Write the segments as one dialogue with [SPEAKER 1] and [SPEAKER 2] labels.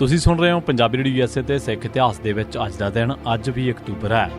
[SPEAKER 1] ਤੁਸੀਂ ਸੁਣ ਰਹੇ ਹੋ ਪੰਜਾਬੀ ਰੇਡੀਓ ਯੂਐਸਏ ਤੇ ਸਿੱਖ ਇਤਿਹਾਸ ਦੇ ਵਿੱਚ ਅੱਜ ਦਾ ਦਿਨ, ਅੱਜ 20 ਅਕਤੂਬਰ ਹੈ।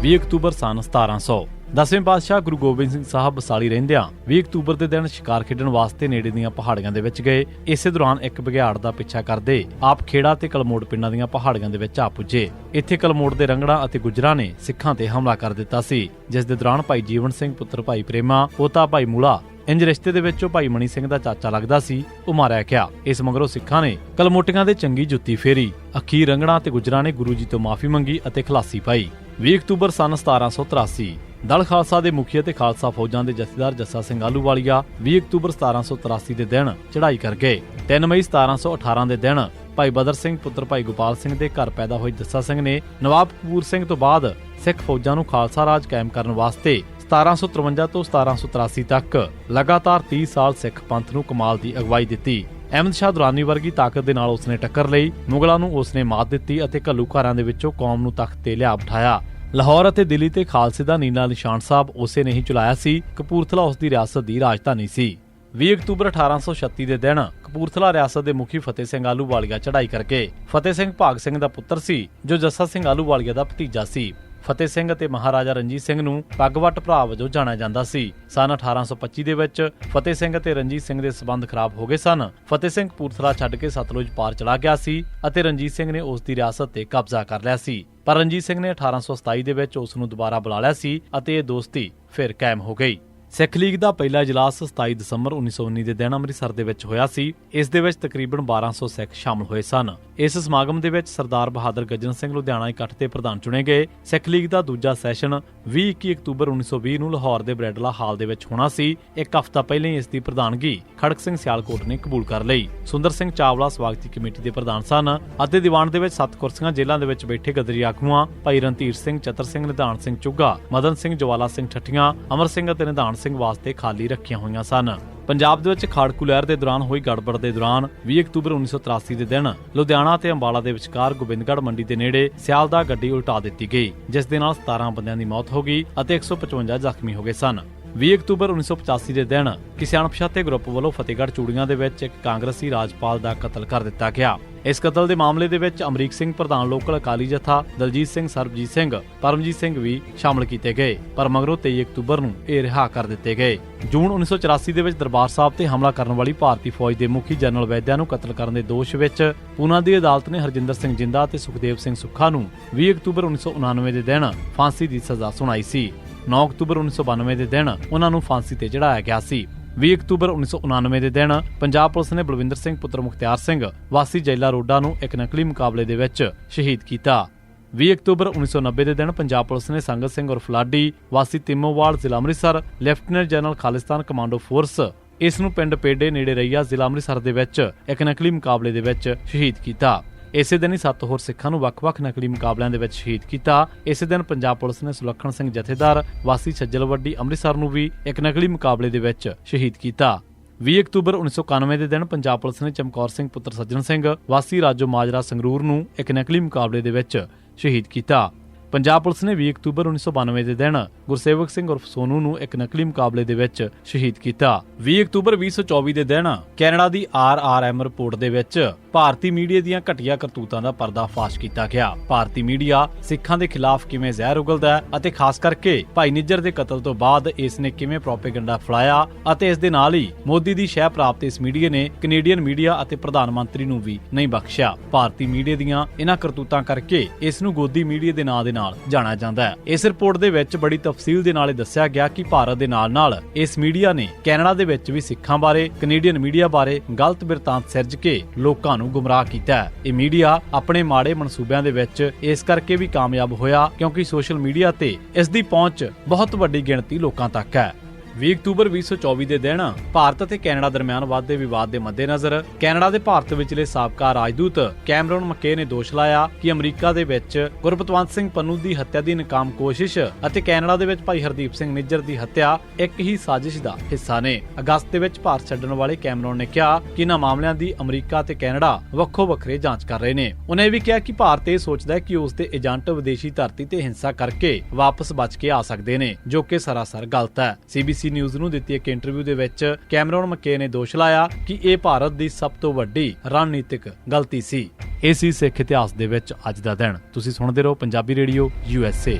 [SPEAKER 1] 20 ਅਕਤੂਬਰ ਸਨ 1700 ਦਸਵੇਂ ਪਾਤਸ਼ਾਹ ਗੁਰੂ ਗੋਬਿੰਦ ਸਿੰਘ ਸਾਹਿਬ ਬਸਾਲੀ ਰਹਿੰਦਿਆਂ 20 ਅਕਤੂਬਰ ਦੇ ਦਿਨ ਸ਼ਿਕਾਰ ਖੇਡਣ ਵਾਸਤੇ ਨੇੜੇ ਦੀਆਂ ਪਹਾੜੀਆਂ ਦੇ ਵਿੱਚ ਗਏ। ਇਸੇ ਦੌਰਾਨ ਇੱਕ ਬਘਿਆੜ ਦਾ ਪਿੱਛਾ ਕਰਦੇ ਆਪ ਖੇੜਾ ਤੇ ਕਲਮੋੜ ਪਿੰਡਾਂ ਦੀਆਂ ਪਹਾੜੀਆਂ ਦੇ ਵਿੱਚ ਆ ਪੁੱਜੇ। ਇੱਥੇ ਕਲਮੋੜ ਦੇ ਰੰਗੜਾ ਅਤੇ ਗੁਜਰਾਂ ਨੇ ਸਿੱਖਾਂ ਤੇ ਹਮਲਾ ਕਰ ਦਿੱਤਾ ਸੀ, ਜਿਸ ਦੇ ਦੌਰਾਨ ਭਾਈ ਜੀਵਨ ਸਿੰਘ ਪੁੱਤਰ ਭਾਈ ਪ੍ਰੇਮਾ, ਪੋਤਾ ਭਾਈ ਮੂਲਾ ਇੰਜ ਰਿਸ਼ਤੇ ਦੇ ਵਿੱਚ ਉਹ ਭਾਈ ਮਣੀ ਸਿੰਘ ਦਾ ਚਾਚਾ ਲੱਗਦਾ ਸੀ, ਉਹ ਮਾਰਿਆ ਗਿਆ। ਇਸ ਮਗਰੋਂ ਸਿੱਖਾਂ ਨੇ ਕਲਮੋਟੀਆਂ ਦੇ ਚੰਗੀ ਜੁੱਤੀ ਫੇਰੀ, ਅਖੀਰ ਰੰਗੜਾ ਤੇ ਗੁਜਰਾਂ ਨੇ ਗੁਰੂ ਜੀ ਤੋਂ ਮਾਫੀ ਮੰਗੀ ਅਤੇ ਖਲਾਸੀ ਪਾਈ। 20 ਅਕਤੂਬਰ ਸਨ 1783 ਦਲ ਖਾਲਸਾ ਦੇ ਮੁਖੀ ਅਤੇ ਖਾਲਸਾ ਫੌਜਾਂ ਦੇ ਜਥੇਦਾਰ ਜੱਸਾ ਸਿੰਘ ਆਲੂਵਾਲੀਆ 20 ਅਕਤੂਬਰ 1783 ਦੇ ਦਿਨ ਚੜ੍ਹਾਈ ਕਰ ਗਏ। 3 ਮਈ 1718 ਦੇ ਦਿਨ ਭਾਈ ਬਦਰ ਸਿੰਘ, ਪੁੱਤਰ ਭਾਈ ਗੋਪਾਲ ਸਿੰਘ ਦੇ ਘਰ ਪੈਦਾ ਹੋਏ ਜੱਸਾ ਸਿੰਘ ਨੇ ਨਵਾਬ ਕਪੂਰ ਸਿੰਘ ਤੋਂ ਬਾਅਦ ਸਿੱਖ ਫੌਜਾਂ ਨੂੰ ਖਾਲਸਾ ਰਾਜ ਕਾਇਮ ਕਰਨ ਵਾਸਤੇ 1753 ਤੋਂ 1783 ਤੱਕ ਲਗਾਤਾਰ 30 ਸਾਲ ਸਿੱਖ ਪੰਥ ਨੂੰ ਕਮਾਲ ਦੀ ਅਗਵਾਈ ਦਿੱਤੀ। ਅਹਿਮਦ ਸ਼ਾਹ ਦੁਰਾਨੀ ਵਰਗੀ ਤਾਕਤ ਦੇ ਨਾਲ ਉਸਨੇ ਟੱਕਰ ਲਈ, ਮੁਗਲਾਂ ਨੂੰ ਉਸਨੇ ਮਾਤ ਦਿੱਤੀ ਅਤੇ ਘੱਲੂਘਾਰਾਂ ਦੇ ਵਿੱਚੋਂ ਕੌਮ ਨੂੰ ਤਖਤ ਤੇ ਲਿਆ ਬਿਠਾਇਆ। ਲਾਹੌਰ ਅਤੇ ਦਿੱਲੀ ਤੇ ਖਾਲਸੇ ਦਾ ਨੀਲਾ ਨਿਸ਼ਾਨ ਸਾਹਿਬ ਉਸੇ ਨੇ ਹੀ ਚਲਾਇਆ ਸੀ। ਕਪੂਰਥਲਾ ਉਸ ਦੀ ਰਿਆਸਤ ਦੀ ਰਾਜਧਾਨੀ ਸੀ। 20 ਅਕਤੂਬਰ 1836 ਦੇ ਦਿਨ ਕਪੂਰਥਲਾ ਰਿਆਸਤ ਦੇ ਮੁਖੀ ਫਤਿਹ ਸਿੰਘ ਆਲੂਵਾਲੀਆ ਚੜ੍ਹਾਈ ਕਰਕੇ ਫਤਿਹ ਸਿੰਘ ਭਾਗ ਸਿੰਘ ਦਾ ਪੁੱਤਰ ਸੀ, ਜੋ ਜੱਸਾ ਸਿੰਘ ਆਲੂਵਾਲੀਆ ਦਾ ਭਤੀਜਾ ਸੀ। ਫਤਿਹ ਸਿੰਘ ਅਤੇ ਮਹਾਰਾਜਾ ਰਣਜੀਤ ਸਿੰਘ ਨੂੰ ਪੱਗਵੱਟ ਭਰਾ ਵਜੋਂ ਜਾਣਿਆ ਜਾਂਦਾ ਸੀ। ਸਨ 1825 ਦੇ ਵਿੱਚ ਫਤਿਹ ਸਿੰਘ ਅਤੇ ਰਣਜੀਤ ਸਿੰਘ ਦੇ ਸਬੰਧ ਖਰਾਬ ਹੋ ਗਏ ਸਨ। ਫਤਿਹ ਸਿੰਘ ਕਪੂਰਥਲਾ ਛੱਡ ਕੇ ਸਤਲੁਜ ਪਾਰ ਚਲਾ ਗਿਆ ਸੀ ਅਤੇ ਰਣਜੀਤ ਸਿੰਘ ਨੇ ਉਸ ਦੀ ਰਿਆਸਤ ਤੇ ਕਬਜ਼ਾ ਕਰ ਲਿਆ ਸੀ। ਪਰ ਰਣਜੀਤ ਸਿੰਘ ਨੇ 1827 ਦੇ ਵਿੱਚ ਉਸ ਨੂੰ ਦੁਬਾਰਾ ਬੁਲਾ ਲਿਆ ਸੀ ਅਤੇ ਇਹ ਦੋਸਤੀ ਫਿਰ ਕਾਇਮ ਹੋ ਗਈ। ਸਿੱਖ ਲੀਗ ਦਾ ਪਹਿਲਾ ਇਜਲਾਸ 27 ਦਸੰਬਰ 1919 ਦੇ ਦਿਨ ਅੰਮ੍ਰਿਤਸਰ ਦੇ ਵਿੱਚ ਹੋਇਆ ਸੀ। ਇਸ ਦੇ ਵਿੱਚ ਤਕਰੀਬਨ 1200 ਸਿੱਖ ਸ਼ਾਮਲ ਹੋਏ ਸਨ। ਇਸ ਸਮਾਗਮ ਦੇ ਵਿੱਚ ਸਰਦਾਰ ਬਹਾਦਰ ਗੱਜਨ ਸਿੰਘ ਲੁਧਿਆਣਾ ਇਕੱਠ ਦੇ ਪ੍ਰਧਾਨ ਚੁਣੇ ਗਏ। ਸਿੱਖ ਲੀਗ ਦਾ ਦੂਜਾ ਸੈਸ਼ਨ 20-21 ਅਕਤੂਬਰ 1920 ਨੂੰ ਲਾਹੌਰ ਦੇ ਬ੍ਰੈਡਲਾ ਹਾਲ ਦੇ ਵਿੱਚ ਹੋਣਾ ਸੀ। ਇੱਕ ਹਫ਼ਤਾ ਪਹਿਲਾਂ ਹੀ ਇਸ ਦੀ ਪ੍ਰਧਾਨਗੀ ਖੜਕ ਸਿੰਘ ਸਿਆਲਕੋਟ ਨੇ ਕਬੂਲ ਕਰ ਲਈ। ਸੁੰਦਰ ਸਿੰਘ ਚਾਵਲਾ ਸਵਾਗਤੀ ਕਮੇਟੀ ਦੇ ਪ੍ਰਧਾਨ ਸਨ ਅਤੇ ਦੀਵਾਨ ਦੇ ਵਿੱਚ ਸੱਤ ਕੁਰਸੀਆਂ ਜੇਲ੍ਹਾਂ ਦੇ ਵਿੱਚ ਬੈਠੇ ਗਦਰੀ ਆਗੂਆਂ, ਭਾਈ ਰਣਧੀਰ ਸਿੰਘ, ਚਤਰ ਸਿੰਘ, ਨਿਧਾਨ ਸਿੰਘ ਚੁੱਗਾ, ਮਦਨ ਸਿੰਘ ਜਵਾਲਾ ਸਿੰਘ ਠੱਠੀਆਂ, ਅਮਰ ਸਿੰਘ ਅਤੇ ਨਿਧਾਨ ਸਿੰਘ ਵਾਸਤੇ ਖਾਲੀ ਰੱਖੀਆਂ ਹੋਈਆਂ ਸਨ। ਪੰਜਾਬ ਦੇ ਵਿੱਚ ਖਾੜਕੂ ਲਹਿਰ ਦੇ ਦੌਰਾਨ ਹੋਈ ਗੜਬੜ ਦੇ ਦੌਰਾਨ 20 ਅਕਤੂਬਰ 1983 ਦੇ ਦਿਨ ਲੁਧਿਆਣਾ ਤੇ ਅੰਬਾਲਾ ਦੇ ਵਿਚਕਾਰ ਗੋਬਿੰਦਗੜ੍ਹ ਮੰਡੀ ਦੇ ਨੇੜੇ ਸਿਆਲਦਾ ਗੱਡੀ ਉਲਟਾ ਦਿੱਤੀ ਗਈ, ਜਿਸ ਦੇ ਨਾਲ 17 ਬੰਦਿਆਂ ਦੀ ਮੌਤ ਹੋ ਗਈ ਅਤੇ 155 ਜ਼ਖਮੀ ਹੋ ਗਏ ਸਨ। 20 ਅਕਤੂਬਰ 1985 ਦੇ ਦਿਨ ਕਿਸੇ ਅਣਪਛਾਤੇ ਗਰੁੱਪ ਵੱਲੋਂ ਫਤਿਹਗੜ੍ਹ ਚੂੜੀਆਂ ਦੇ ਵਿੱਚ ਇੱਕ ਕਾਂਗਰਸੀ ਰਾਜਪਾਲ ਦਾ ਕਤਲ ਕਰ ਦਿੱਤਾ ਗਿਆ। ਇਸ ਕਤਲ ਦੇ ਮਾਮਲੇ ਦੇ ਵਿੱਚ ਅਮਰੀਕ ਸਿੰਘ ਪ੍ਰਧਾਨ ਲੋਕਲ ਅਕਾਲੀ ਜਥਾ ਦਲਜੀਤ ਸਿੰਘ, ਸਰਬਜੀਤ ਸਿੰਘ, ਪਰਮਜੀਤ ਸਿੰਘ ਵੀ ਸ਼ਾਮਲ ਕੀਤੇ ਗਏ, ਪਰ ਮਗਰੋਂ 23 ਅਕਤੂਬਰ ਨੂੰ ਇਹ ਰਿਹਾ ਕਰ ਦਿੱਤੇ ਗਏ। ਜੂਨ 1984 ਦੇ ਵਿੱਚ ਦਰਬਾਰ ਸਾਹਿਬ ਤੇ ਹਮਲਾ ਕਰਨ ਵਾਲੀ ਭਾਰਤੀ ਫੌਜ ਦੇ ਮੁਖੀ ਜਨਰਲ ਵੈਦਿਆ ਨੂੰ ਕਤਲ ਕਰਨ ਦੇ ਦੋਸ਼ ਵਿੱਚ ਪੂਨਾ ਦੀ ਅਦਾਲਤ ਨੇ ਹਰਜਿੰਦਰ ਸਿੰਘ ਜਿੰਦਾ ਤੇ ਸੁਖਦੇਵ ਸਿੰਘ ਸੁੱਖਾ ਨੂੰ 20 ਅਕਤੂਬਰ 1999 ਦੇ ਦਿਨ ਫਾਂਸੀ ਦੀ ਸਜ਼ਾ ਸੁਣਾਈ ਸੀ। 9 ਅਕਤੂਬਰ 1992 ਦੇ ਦਿਨ ਉਹਨਾਂ ਨੂੰ ਫਾਂਸੀ ਤੇ ਚੜਾਇਆ ਗਿਆ ਸੀ। 20 ਅਕਤੂਬਰ 1999 ਦੇ ਦਿਨ ਪੰਜਾਬ ਪੁਲਿਸ ਨੇ ਬਲਵਿੰਦਰ ਸਿੰਘ, ਪੁੱਤਰ ਮੁਖਤਿਆਰ ਸਿੰਘ, ਵਾਸੀ ਜੈਲਾ ਰੋਡਾ ਨੂੰ ਇੱਕ ਨਕਲੀ ਮੁਕਾਬਲੇ ਦੇ ਵਿੱਚ ਸ਼ਹੀਦ ਕੀਤਾ। 20 ਅਕਤੂਬਰ 1990 ਦੇ ਦਿਨ ਪੰਜਾਬ ਪੁਲਿਸ ਨੇ ਸੰਗਤ ਸਿੰਘ ਉਰਫ ਲਾਡੀ ਵਾਸੀ ਤਿੰਮੋਵਾਲ, ਜ਼ਿਲ੍ਹਾ Amritsar, lieutenant general Khalistan commando force, ਇਸ ਨੂੰ ਪਿੰਡ ਪੇਡੇ ਨੇੜੇ ਰਈਆ ਜ਼ਿਲ੍ਹਾ ਅੰਮ੍ਰਿਤਸਰ ਦੇ ਵਿੱਚ ਇੱਕ ਨਕਲੀ ਮੁਕਾਬਲੇ ਦੇ ਵਿੱਚ ਸ਼ਹੀਦ ਕੀਤਾ। ਇਸੇ ਦਿਨ ਹੀ ਸੱਤ ਹੋਰ ਸਿੱਖਾਂ ਨੂੰ ਵੱਖ-ਵੱਖ ਨਕਲੀ ਮੁਕਾਬਲਿਆਂ ਦੇ ਵਿੱਚ ਸ਼ਹੀਦ ਕੀਤਾ। ਇਸੇ ਦਿਨ ਪੰਜਾਬ ਪੁਲਿਸ ਨੇ ਸੁਲੱਖਣ ਸਿੰਘ ਜਥੇਦਾਰ ਵਾਸੀ ਛੱਜਲਵੱਡੀ ਅੰਮ੍ਰਿਤਸਰ ਨੂੰ ਵੀ ਇੱਕ ਨਕਲੀ ਮੁਕਾਬਲੇ ਦੇ ਵਿੱਚ ਸ਼ਹੀਦ ਕੀਤਾ। 20 ਅਕਤੂਬਰ 1991 ਦੇ ਦਿਨ ਪੰਜਾਬ ਪੁਲਿਸ ਨੇ ਚਮਕੌਰ ਸਿੰਘ ਪੁੱਤਰ ਸੱਜਣ ਸਿੰਘ, ਵਾਸੀ ਰਾਜੋ ਮਾਜਰਾ ਸੰਗਰੂਰ ਨੂੰ ਇੱਕ ਨਕਲੀ ਮੁਕਾਬਲੇ ਦੇ ਵਿੱਚ ਸ਼ਹੀਦ ਕੀਤਾ। ਪੰਜਾਬ ਪੁਲਿਸ ਨੇ 20 ਅਕਤੂਬਰ 1992 ਦੇ ਦਿਨ ਗੁਰਸੇਵਕ ਸਿੰਘ ਉਰਫ ਸੋਨੂ ਨੂੰ ਇੱਕ ਨਕਲੀ ਮੁਕਾਬਲੇ ਦੇ ਵਿੱਚ ਸ਼ਹੀਦ ਕੀਤਾ। 20 ਅਕਤੂਬਰ 2024 ਦੇ ਦਿਨ ਕੈਨੇਡਾ ਦੀ ਆਰਆਰਐਮ ਰਿਪੋਰਟ ਦੇ ਵਿੱਚ ਭਾਰਤੀ ਮੀਡੀਆ ਦੀਆਂ ਘਟੀਆਂ ਕਰਤੂਤਾਂ ਦਾ ਪਰਦਾਫਾਸ਼ ਕੀਤਾ ਗਿਆ। ਭਾਰਤੀ ਮੀਡੀਆ ਸਿੱਖਾਂ ਦੇ ਖਿਲਾਫ ਕਿਵੇਂ ਜ਼ਹਿਰ ਉਗਲਦਾ ਹੈ ਅਤੇ ਖਾਸ ਕਰਕੇ ਭਾਈ ਨਿੱਜਰ ਦੇ ਕਤਲ ਤੋਂ ਬਾਅਦ ਇਸ ਨੇ ਕਿਵੇਂ ਪ੍ਰੋਪੇਗੈਂਡਾ ਫਲਾਇਆ ਅਤੇ ਇਸ ਦੇ ਨਾਲ ਹੀ ਮੋਦੀ ਦੀ ਸ਼ਹਿ ਪ੍ਰਾਪਤ ਇਸ ਮੀਡੀਆ ਨੇ ਕੈਨੇਡੀਅਨ ਮੀਡੀਆ ਅਤੇ ਪ੍ਰਧਾਨ ਮੰਤਰੀ ਨੂੰ ਵੀ ਨਹੀਂ ਬਖਸ਼ਿਆ। ਭਾਰਤੀ ਮੀਡੀਆ ਦੀਆਂ ਇਹਨਾਂ ਕਰਤੂਤਾਂ ਕਰਕੇ ਇਸ ਨੂੰ ਗੋਦੀ ਮੀਡੀਆ ਦੇ ਨਾਂ ਦੇ ਨਾਲ ਜਾਣਿਆ ਜਾਂਦਾ ਹੈ। ਇਸ ਰਿਪੋਰਟ ਦੇ ਵਿੱਚ ਬੜੀ ਤਫਸੀਲ ਦੇ ਨਾਲ ਇਹ ਦੱਸਿਆ ਗਿਆ ਕਿ ਭਾਰਤ ਦੇ ਨਾਲ-ਨਾਲ ਇਸ ਮੀਡੀਆ ਨੇ ਕੈਨੇਡਾ ਦੇ ਵਿੱਚ ਵੀ ਸਿੱਖਾਂ ਬਾਰੇ ਕੈਨੇਡੀਅਨ ਮੀਡੀਆ ਬਾਰੇ ਗਲਤ ਬਿਰਤਾਂਤ ਸਿਰਜ ਕੇ ਲੋਕਾਂ ਨੂੰ ਗੁੰਮਰਾਹ ਕੀਤਾ ਹੈ। ਇਹ ਮੀਡੀਆ ਆਪਣੇ ਮਾੜੇ ਮਨਸੂਬਿਆਂ ਦੇ ਵਿੱਚ ਇਸ ਕਰਕੇ ਵੀ ਕਾਮਯਾਬ ਹੋਇਆ ਕਿਉਂਕਿ ਸੋਸ਼ਲ ਮੀਡੀਆ ਤੇ ਇਸ ਦੀ ਪਹੁੰਚ ਬਹੁਤ ਵੱਡੀ ਗਿਣਤੀ ਲੋਕਾਂ ਤੱਕ ਹੈ। 20 ਅਕਤੂਬਰ 2024 ਦੇ ਦਿਨ ਭਾਰਤ ਅਤੇ ਕੈਨੇਡਾ ਦਰਮਿਆਨ ਵਧਦੇ ਵਿਵਾਦ ਦੇ ਮੱਦੇਨਜ਼ਰ ਕੈਨੇਡਾ ਦੇ ਭਾਰਤ ਵਿਚਲੇ ਸਾਬਕਾ ਰਾਜਦੂਤ ਕੈਮਰਨ ਮੱਕੇ ਨੇ ਦੋਸ਼ ਲਾਇਆ ਕਿ ਅਮਰੀਕਾ ਦੇ ਵਿੱਚ ਗੁਰਪਤਵੰਤ ਸਿੰਘ ਪੰਨੂ ਦੀ ਹੱਤਿਆ ਦੀ ਨਕਾਮ ਕੋਸ਼ਿਸ਼ ਅਤੇ ਕੈਨੇਡਾ ਦੇ ਵਿੱਚ ਭਾਈ ਹਰਦੀਪ ਸਿੰਘ ਨਿੱਜਰ ਦੀ ਹੱਤਿਆ ਇੱਕ ਹੀ ਸਾਜ਼ਿਸ਼ ਦਾ ਹਿੱਸਾ ਨੇ। ਅਗਸਤ ਦੇ ਵਿੱਚ ਭਾਰਤ ਛੱਡਣ ਵਾਲੇ ਕੈਮਰਨ ਨੇ ਕਿਹਾ ਕਿ ਇਹਨਾਂ ਮਾਮਲਿਆਂ ਦੀ ਅਮਰੀਕਾ ਤੇ ਕੈਨੇਡਾ ਵੱਖੋ ਵੱਖਰੇ ਜਾਂਚ ਕਰ ਰਹੇ ਨੇ। ਉਹਨੇ ਇਹ ਵੀ ਕਿਹਾ ਕਿ ਭਾਰਤ ਇਹ ਸੋਚਦਾ ਹੈ ਕਿ ਉਸ ਦੇ ਏਜੰਟ ਵਿਦੇਸ਼ੀ ਧਰਤੀ ਤੇ ਹਿੰਸਾ ਕਰਕੇ ਵਾਪਸ ਬਚ ਕੇ ਆ ਸਕਦੇ ਨੇ, ਜੋ ਕਿ ਸਰਾਸਰ ਗਲਤ ਹੈ। ਸੀਬੀਸੀ ABC ਨਿਊਜ਼ ਨੂੰ ਦਿੱਤੀ ਇੱਕ ਇੰਟਰਵਿਊ ਦੇ ਵਿੱਚ ਕੈਮਰਨ ਮੱਕੇ ਨੇ ਦੋਸ਼ ਲਾਇਆ ਕਿ ਇਹ ਭਾਰਤ ਦੀ ਸਭ ਤੋਂ ਵੱਡੀ ਰਣਨੀਤਿਕ ਗਲਤੀ ਸੀ। ਇਹ ਸੀ ਸਿੱਖ ਇਤਿਹਾਸ ਦੇ ਵਿੱਚ ਅੱਜ ਦਾ ਦਿਨ। ਤੁਸੀਂ ਸੁਣਦੇ ਰਹੋ ਪੰਜਾਬੀ ਰੇਡੀਓ USA